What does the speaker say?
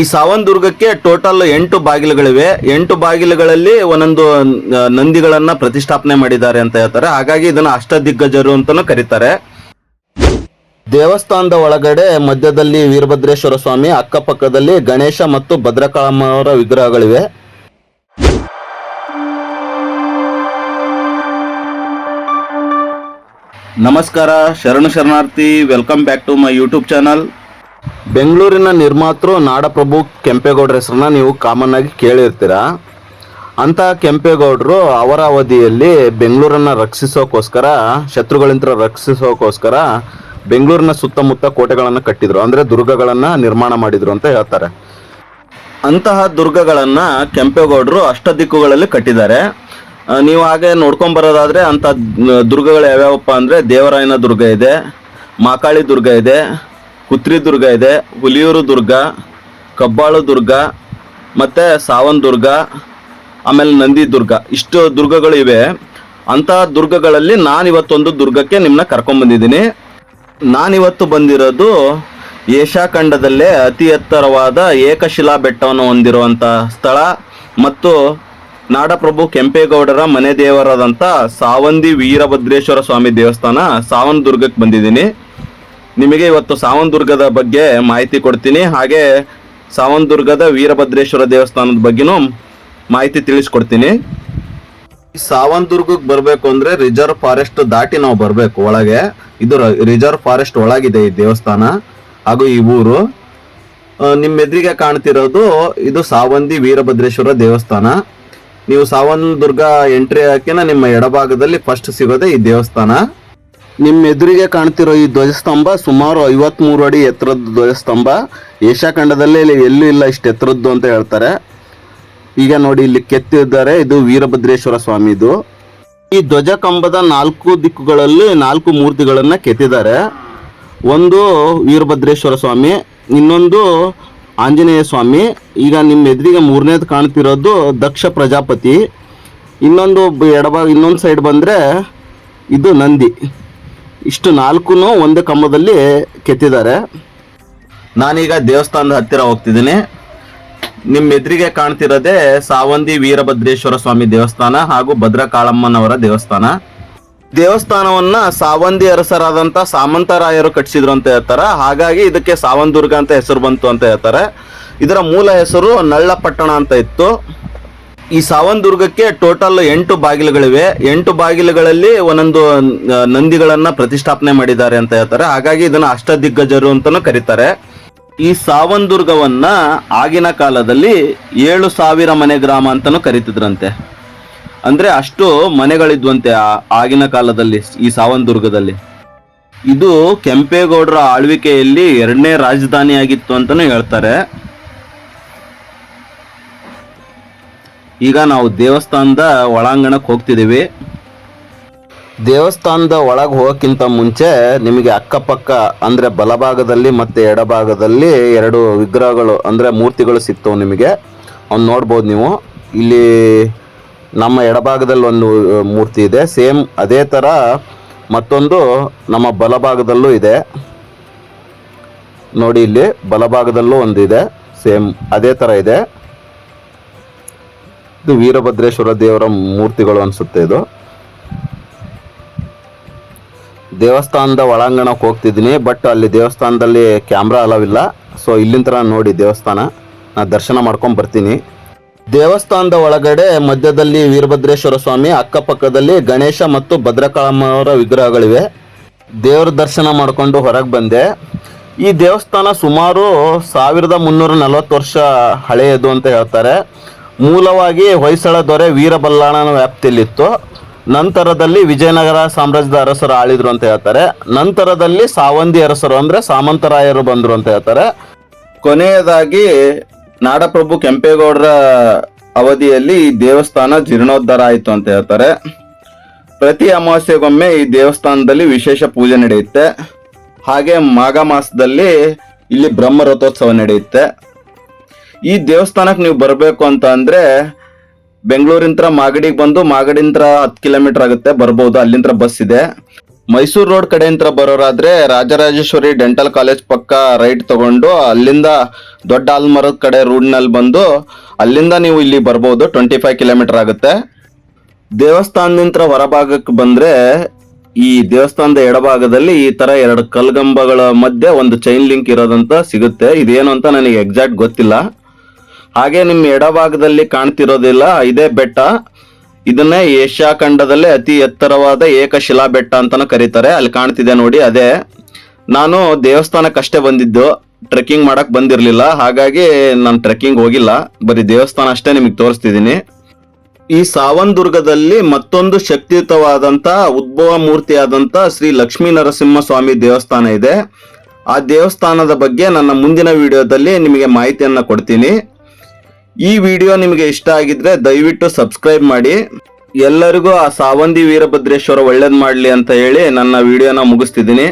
ಈ ಸಾವನ್ ದುರ್ಗಕ್ಕೆ ಟೋಟಲ್ ಎಂಟು ಬಾಗಿಲುಗಳಿವೆ. ಎಂಟು ಬಾಗಿಲುಗಳಲ್ಲಿ ಒಂದೊಂದು ನಂದಿಗಳನ್ನ ಪ್ರತಿಷ್ಠಾಪನೆ ಮಾಡಿದ್ದಾರೆ ಅಂತ ಹೇಳ್ತಾರೆ. ಹಾಗಾಗಿ ಇದನ್ನ ಅಷ್ಟದಿಗ್ಗಜರು ಅಂತಾನು ಕರೀತಾರೆ. ದೇವಸ್ಥಾನದ ಒಳಗಡೆ ಮಧ್ಯದಲ್ಲಿ ವೀರಭದ್ರೇಶ್ವರ ಸ್ವಾಮಿ, ಅಕ್ಕಪಕ್ಕದಲ್ಲಿ ಗಣೇಶ ಮತ್ತು ಭದ್ರಕಾಳಮ್ಮರ ವಿಗ್ರಹಗಳಿವೆ. ನಮಸ್ಕಾರ, ಶರಣು ಶರಣಾರ್ಥಿ welcome back to my YouTube channel ಬೆಂಗಳೂರಿನ ನಿರ್ಮಾತೃ ನಾಡಪ್ರಭು ಕೆಂಪೇಗೌಡರ ಹೆಸರನ್ನ ನೀವು ಕಾಮನ್ ಆಗಿ ಕೇಳಿರ್ತೀರ? ಅಂತ ಕೆಂಪೇಗೌಡರು ಅವರ ಅವಧಿಯಲ್ಲಿ ಬೆಂಗಳೂರನ್ನ ರಕ್ಷಿಸೋಕೋಸ್ಕರ, ಶತ್ರುಗಳಿಂದ ರಕ್ಷಿಸೋಕ್ಕೋಸ್ಕರ ಬೆಂಗಳೂರಿನ ಸುತ್ತಮುತ್ತ ಕೋಟೆಗಳನ್ನು ಕಟ್ಟಿದ್ರು. ಅಂದ್ರೆ ದುರ್ಗಗಳನ್ನ ನಿರ್ಮಾಣ ಮಾಡಿದ್ರು ಅಂತ ಹೇಳ್ತಾರೆ. ಅಂತಹ ದುರ್ಗಗಳನ್ನ ಕೆಂಪೇಗೌಡರು ಅಷ್ಟ ದಿಕ್ಕುಗಳಲ್ಲಿ ಕಟ್ಟಿದ್ದಾರೆ ನೀವು ಹಾಗೆ ನೋಡ್ಕೊಂಡ್ ಬರೋದಾದ್ರೆ ಅಂತ ದುರ್ಗಗಳು ಯಾವ್ಯಾವಪ್ಪ ಅಂದ್ರೆ ದೇವರಾಯನ ದುರ್ಗ ಇದೆ, ಮಾಕಾಳಿ ದುರ್ಗ ಇದೆ ಕುತ್ರಿ ದುರ್ಗ ಇದೆ, ಹುಲಿಯೂರು ದುರ್ಗ, ಕಬ್ಬಾಳು ದುರ್ಗ, ಮತ್ತೆ ಸಾವನ್ ದುರ್ಗ, ಆಮೇಲೆ ನಂದಿ ದುರ್ಗ. ಇಷ್ಟು ದುರ್ಗಗಳು ಇವೆ. ಅಂತಹ ದುರ್ಗಗಳಲ್ಲಿ ನಾನು ಇವತ್ತೊಂದು ದುರ್ಗಕ್ಕೆ ನಿಮ್ಮನ್ನ ಕರ್ಕೊಂಡ್ ಬಂದಿದ್ದೀನಿ ನಾನಿವತ್ತು ಬಂದಿರೋದು ಏಷ್ಯಾ ಖಂಡದಲ್ಲೇ ಅತಿ ಎತ್ತರವಾದ ಏಕಶಿಲಾ ಬೆಟ್ಟವನ್ನು ಹೊಂದಿರುವಂಥ ಸ್ಥಳ ಮತ್ತು ನಾಡಪ್ರಭು ಕೆಂಪೇಗೌಡರ ಮನೆ ದೇವರಾದಂಥ ಸಾವಂದಿ ವೀರಭದ್ರೇಶ್ವರ ಸ್ವಾಮಿ ದೇವಸ್ಥಾನ ಸಾವನ್ ದುರ್ಗಕ್ಕೆ ಬಂದಿದ್ದೀನಿ. ನಿಮಗೆ ಇವತ್ತು ಸಾವನದುರ್ಗದ ಬಗ್ಗೆ ಮಾಹಿತಿ ಕೊಡ್ತೀನಿ. ಹಾಗೆ ಸಾವನದುರ್ಗದ ವೀರಭದ್ರೇಶ್ವರ ದೇವಸ್ಥಾನದ ಬಗ್ಗೆನೂ ಮಾಹಿತಿ ತಿಳಿಸ್ಕೊಡ್ತೀನಿ. ಸಾವಂದುರ್ಗಕ್ಕೆ ಬರಬೇಕು ಅಂದ್ರೆ ರಿಸರ್ವ್ ಫಾರೆಸ್ಟ್ ದಾಟಿ ನಾವು ಬರಬೇಕು ಒಳಗೆ. ಇದು ರಿಸರ್ವ್ ಫಾರೆಸ್ಟ್ ಒಳಗಿದೆ ಈ ದೇವಸ್ಥಾನ ಹಾಗೂ ಈ ಊರು. ನಿಮ್ಮ ಎದುರಿಗೆ ಕಾಣ್ತಿರೋದು ಇದು ಸಾವಂದಿ ವೀರಭದ್ರೇಶ್ವರ ದೇವಸ್ಥಾನ. ನೀವು ಸಾವನದುರ್ಗ ಎಂಟ್ರಿ ಹಾಕಿನ ನಿಮ್ಮ ಎಡಭಾಗದಲ್ಲಿ ಫಸ್ಟ್ ಸಿಗೋದೇ ಈ ದೇವಸ್ಥಾನ. ನಿಮ್ಮ ಎದುರಿಗೆ ಕಾಣ್ತಿರೋ ಈ ಧ್ವಜಸ್ತಂಭ ಸುಮಾರು ಐವತ್ಮೂರು ಅಡಿ ಎತ್ತರದ ಧ್ವಜಸ್ತಂಭ. ಏಷ್ಯಾ ಖಂಡದಲ್ಲೇ ಇಲ್ಲಿ ಎಲ್ಲೂ ಇಲ್ಲ ಇಷ್ಟು ಎತ್ತರದ್ದು ಅಂತ ಹೇಳ್ತಾರೆ. ಈಗ ನೋಡಿ ಇಲ್ಲಿ ಕೆತ್ತಿದ್ದಾರೆ. ಇದು ವೀರಭದ್ರೇಶ್ವರ ಸ್ವಾಮಿದು. ಈ ಧ್ವಜ ಕಂಬದ ನಾಲ್ಕು ದಿಕ್ಕುಗಳಲ್ಲಿ ನಾಲ್ಕು ಮೂರ್ತಿಗಳನ್ನು ಕೆತ್ತಿದ್ದಾರೆ. ಒಂದು ವೀರಭದ್ರೇಶ್ವರ ಸ್ವಾಮಿ, ಇನ್ನೊಂದು ಆಂಜನೇಯ ಸ್ವಾಮಿ. ಈಗ ನಿಮ್ಮ ಎದುರಿಗೆ ಮೂರನೇದು ಕಾಣ್ತಿರೋದು ದಕ್ಷ ಪ್ರಜಾಪತಿ. ಇನ್ನೊಂದು ಎಡಭಾಗ ಇನ್ನೊಂದು ಸೈಡ್ ಬಂದರೆ ಇದು ನಂದಿ. ಇಷ್ಟು ನಾಲ್ಕು ಒಂದು ಕಂಬದಲ್ಲಿ ಕೆತ್ತಿದ್ದಾರೆ. ನಾನೀಗ ದೇವಸ್ಥಾನದ ಹತ್ತಿರ ಹೋಗ್ತಿದ್ದೀನಿ. ನಿಮ್ಮ ಎದುರಿಗೆ ಕಾಣ್ತಿರೋದೇ ಸಾವಂದಿ ವೀರಭದ್ರೇಶ್ವರ ಸ್ವಾಮಿ ದೇವಸ್ಥಾನ ಹಾಗೂ ಭದ್ರಕಾಳಮ್ಮನವರ ದೇವಸ್ಥಾನ. ದೇವಸ್ಥಾನವನ್ನ ಸಾವಂದಿ ಅರಸರಾದಂತ ಸಾಮಂತರಾಯರು ಕಟ್ಟಿಸಿದ್ರು ಅಂತ ಹೇಳ್ತಾರೆ. ಹಾಗಾಗಿ ಇದಕ್ಕೆ ಸಾವಂದುರ್ಗ ಅಂತ ಹೆಸರು ಬಂತು ಅಂತ ಹೇಳ್ತಾರೆ. ಇದರ ಮೂಲ ಹೆಸರು ನಳ್ಳಪಟ್ಟಣ ಅಂತ ಇತ್ತು. ಈ ಸಾವನದುರ್ಗಕ್ಕೆ ಟೋಟಲ್ ಎಂಟು ಬಾಗಿಲುಗಳಿವೆ. ಎಂಟು ಬಾಗಿಲುಗಳಲ್ಲಿ ಒಂದೊಂದು ನಂದಿಗಳನ್ನ ಪ್ರತಿಷ್ಠಾಪನೆ ಮಾಡಿದ್ದಾರೆ ಅಂತ ಹೇಳ್ತಾರೆ. ಹಾಗಾಗಿ ಇದನ್ನ ಅಷ್ಟದಿಗ್ಗಜರು ಅಂತಾನೂ ಕರೀತಾರೆ. ಈ ಸಾವಂದುರ್ಗವನ್ನ ಆಗಿನ ಕಾಲದಲ್ಲಿ ಏಳು ಸಾವಿರ ಮನೆ ಗ್ರಾಮ ಅಂತಾನೂ ಕರೀತಿದ್ರಂತೆ. ಅಂದ್ರೆ ಅಷ್ಟು ಮನೆಗಳಿದ್ವಂತೆ ಆಗಿನ ಕಾಲದಲ್ಲಿ, ಈ ಸಾವನದುರ್ಗದಲ್ಲಿ ಇದು ಕೆಂಪೇಗೌಡರ ಆಳ್ವಿಕೆಯಲ್ಲಿ ಎರಡನೇ ರಾಜಧಾನಿಯಾಗಿತ್ತು ಅಂತಾನೂ ಹೇಳ್ತಾರೆ. ಈಗ ನಾವು ದೇವಸ್ಥಾನದ ಒಳಾಂಗಣಕ್ಕೆ ಹೋಗ್ತಿದ್ದೀವಿ. ದೇವಸ್ಥಾನದ ಒಳಗೆ ಹೋಗೋಕ್ಕಿಂತ ಮುಂಚೆ ನಿಮಗೆ ಅಕ್ಕಪಕ್ಕ, ಅಂದರೆ ಬಲಭಾಗದಲ್ಲಿ ಮತ್ತು ಎಡಭಾಗದಲ್ಲಿ ಎರಡು ವಿಗ್ರಹಗಳು, ಅಂದರೆ ಮೂರ್ತಿಗಳು ಸಿಗ್ತವೆ ನಿಮಗೆ. ಅವ್ನು ನೋಡ್ಬೋದು ನೀವು. ಇಲ್ಲಿ ನಮ್ಮ ಎಡಭಾಗದಲ್ಲಿ ಒಂದು ಮೂರ್ತಿ ಇದೆ. ಸೇಮ್ ಅದೇ ಥರ ಮತ್ತೊಂದು ನಮ್ಮ ಬಲಭಾಗದಲ್ಲೂ ಇದೆ. ನೋಡಿ ಇಲ್ಲಿ ಬಲಭಾಗದಲ್ಲೂ ಒಂದು ಇದೆ. ಸೇಮ್ ಅದೇ ಥರ ಇದೆ. ಇದು ವೀರಭದ್ರೇಶ್ವರ ದೇವರ ಮೂರ್ತಿಗಳು ಅನಿಸುತ್ತೆ ಇದು. ದೇವಸ್ಥಾನದ ಒಳಾಂಗಣಕ್ಕೆ ಹೋಗ್ತಿದ್ದೀನಿ, ಬಟ್ ಅಲ್ಲಿ ದೇವಸ್ಥಾನದಲ್ಲಿ ಕ್ಯಾಮ್ರಾ ಅಲವಿಲ್ಲ. ಸೊ ಇಲ್ಲಿಂದ ನೋಡಿ ದೇವಸ್ಥಾನ. ನಾ ದರ್ಶನ ಮಾಡ್ಕೊಂಡು ಬರ್ತೀನಿ. ದೇವಸ್ಥಾನದ ಒಳಗಡೆ ಮಧ್ಯದಲ್ಲಿ ವೀರಭದ್ರೇಶ್ವರ ಸ್ವಾಮಿ, ಅಕ್ಕಪಕ್ಕದಲ್ಲಿ ಗಣೇಶ ಮತ್ತು ಭದ್ರಕಾಳಮ್ಮನವರ ವಿಗ್ರಹಗಳಿವೆ. ದೇವರ ದರ್ಶನ ಮಾಡಿಕೊಂಡು ಹೊರಗೆ ಬಂದೆ. ಈ ದೇವಸ್ಥಾನ ಸುಮಾರು ಸಾವಿರದ ಮುನ್ನೂರ ನಲವತ್ತು ವರ್ಷ ಹಳೆಯದು ಅಂತ ಹೇಳ್ತಾರೆ. ಮೂಲವಾಗಿ ಹೊಯ್ಸಳ ದೊರೆ ವೀರಬಲ್ಲಾಳನ ವ್ಯಾಪ್ತಿಯಲ್ಲಿತ್ತು. ನಂತರದಲ್ಲಿ ವಿಜಯನಗರ ಸಾಮ್ರಾಜ್ಯದ ಅರಸರು ಆಳಿದ್ರು ಅಂತ ಹೇಳ್ತಾರೆ. ನಂತರದಲ್ಲಿ ಸಾವಂದಿ ಅರಸರು ಅಂದ್ರೆ ಸಾಮಂತರಾಯರು ಬಂದ್ರು ಅಂತ ಹೇಳ್ತಾರೆ. ಕೊನೆಯದಾಗಿ ನಾಡಪ್ರಭು ಕೆಂಪೇಗೌಡರ ಅವಧಿಯಲ್ಲಿ ಈ ದೇವಸ್ಥಾನ ಜೀರ್ಣೋದ್ಧಾರ ಆಯಿತು ಅಂತ ಹೇಳ್ತಾರೆ. ಪ್ರತಿ ಅಮಾವಾಸ್ಯೆಗೊಮ್ಮೆ ಈ ದೇವಸ್ಥಾನದಲ್ಲಿ ವಿಶೇಷ ಪೂಜೆ ನಡೆಯುತ್ತೆ. ಹಾಗೆ ಮಾಘ ಮಾಸದಲ್ಲಿ ಇಲ್ಲಿ ಬ್ರಹ್ಮ ರಥೋತ್ಸವ ನಡೆಯುತ್ತೆ. ಈ ದೇವಸ್ಥಾನಕ್ಕೆ ನೀವು ಬರಬೇಕು ಅಂತ ಅಂದ್ರೆ ಬೆಂಗಳೂರಿಂತ್ರ ಮಾಗಡಿಗೆ ಬಂದು ಮಾಗಡಿಂತ್ರ ಹತ್ತು ಕಿಲೋಮೀಟರ್ ಆಗುತ್ತೆ, ಬರ್ಬೋದು. ಅಲ್ಲಿಂದ ಬಸ್ ಇದೆ. ಮೈಸೂರು ರೋಡ್ ಕಡೆಯಿಂದ ಬರೋರಾದ್ರೆ ರಾಜರಾಜೇಶ್ವರಿ ಡೆಂಟಲ್ ಕಾಲೇಜ್ ಪಕ್ಕ ರೈಟ್ ತಗೊಂಡು ಅಲ್ಲಿಂದ ದೊಡ್ಡ ಆಲ್ಮರದ ಕಡೆ ರೋಡ್ನಲ್ಲಿ ಬಂದು ಅಲ್ಲಿಂದ ನೀವು ಇಲ್ಲಿ ಬರ್ಬೋದು. ಟ್ವೆಂಟಿ ಫೈವ್ ಕಿಲೋಮೀಟರ್ ಆಗುತ್ತೆ. ದೇವಸ್ಥಾನದಿಂದ ಹೊರಭಾಗಕ್ಕೆ ಬಂದ್ರೆ ಈ ದೇವಸ್ಥಾನದ ಎಡಭಾಗದಲ್ಲಿ ಈ ತರ ಎರಡು ಕಲ್ಗಂಬಗಳ ಮಧ್ಯೆ ಒಂದು ಚೈನ್ ಲಿಂಕ್ ಇರೋದಂತ ಸಿಗುತ್ತೆ. ಇದೇನು ಅಂತ ನನಗೆ ಎಕ್ಸಾಕ್ಟ್ ಗೊತ್ತಿಲ್ಲ. ಹಾಗೆ ನಿಮ್ಮ ಎಡಭಾಗದಲ್ಲಿ ಕಾಣ್ತಿರೋದಿಲ್ಲ, ಇದೇ ಬೆಟ್ಟ. ಇದನ್ನೇ ಏಷ್ಯಾ ಖಂಡದಲ್ಲೇ ಅತಿ ಎತ್ತರವಾದ ಏಕಶಿಲಾ ಬೆಟ್ಟ ಅಂತಾನು ಕರೀತಾರೆ. ಅಲ್ಲಿ ಕಾಣ್ತಿದೆ ನೋಡಿ, ಅದೇ. ನಾನು ದೇವಸ್ಥಾನಕ್ಕಷ್ಟೇ ಬಂದಿದ್ದು, ಟ್ರೆಕ್ಕಿಂಗ್ ಮಾಡಕ್ ಬಂದಿರಲಿಲ್ಲ. ಹಾಗಾಗಿ ನಾನು ಟ್ರೆಕ್ಕಿಂಗ್ ಹೋಗಿಲ್ಲ. ಬರೀ ದೇವಸ್ಥಾನ ಅಷ್ಟೇ ನಿಮಗೆ ತೋರಿಸ್ತಿದ್ದೀನಿ. ಈ ಸಾವನ್ ದುರ್ಗದಲ್ಲಿ ಮತ್ತೊಂದು ಶಕ್ತಿಯುತವಾದಂಥ ಉದ್ಭವ ಮೂರ್ತಿಯಾದಂಥ ಶ್ರೀ ಲಕ್ಷ್ಮೀ ನರಸಿಂಹ ಸ್ವಾಮಿ ದೇವಸ್ಥಾನ ಇದೆ. ಆ ದೇವಸ್ಥಾನದ ಬಗ್ಗೆ ನನ್ನ ಮುಂದಿನ ವಿಡಿಯೋದಲ್ಲಿ ನಿಮಗೆ ಮಾಹಿತಿಯನ್ನು ಕೊಡ್ತೀನಿ. ಈ ವಿಡಿಯೋ ನಿಮಗೆ ಇಷ್ಟ ಆಗಿದ್ರೆ ದಯವಿಟ್ಟು ಸಬ್ಸ್ಕ್ರೈಬ್ ಮಾಡಿ. ಎಲ್ಲರಿಗೂ ಆ ಸಾವಂದಿ ವೀರಭದ್ರೇಶ್ವರ ಒಳ್ಳೇದ್ ಮಾಡಲಿ ಅಂತ ಹೇಳಿ ನನ್ನ ವಿಡಿಯೋನ ಮುಗಿಸ್ತಿದ್ದೀನಿ.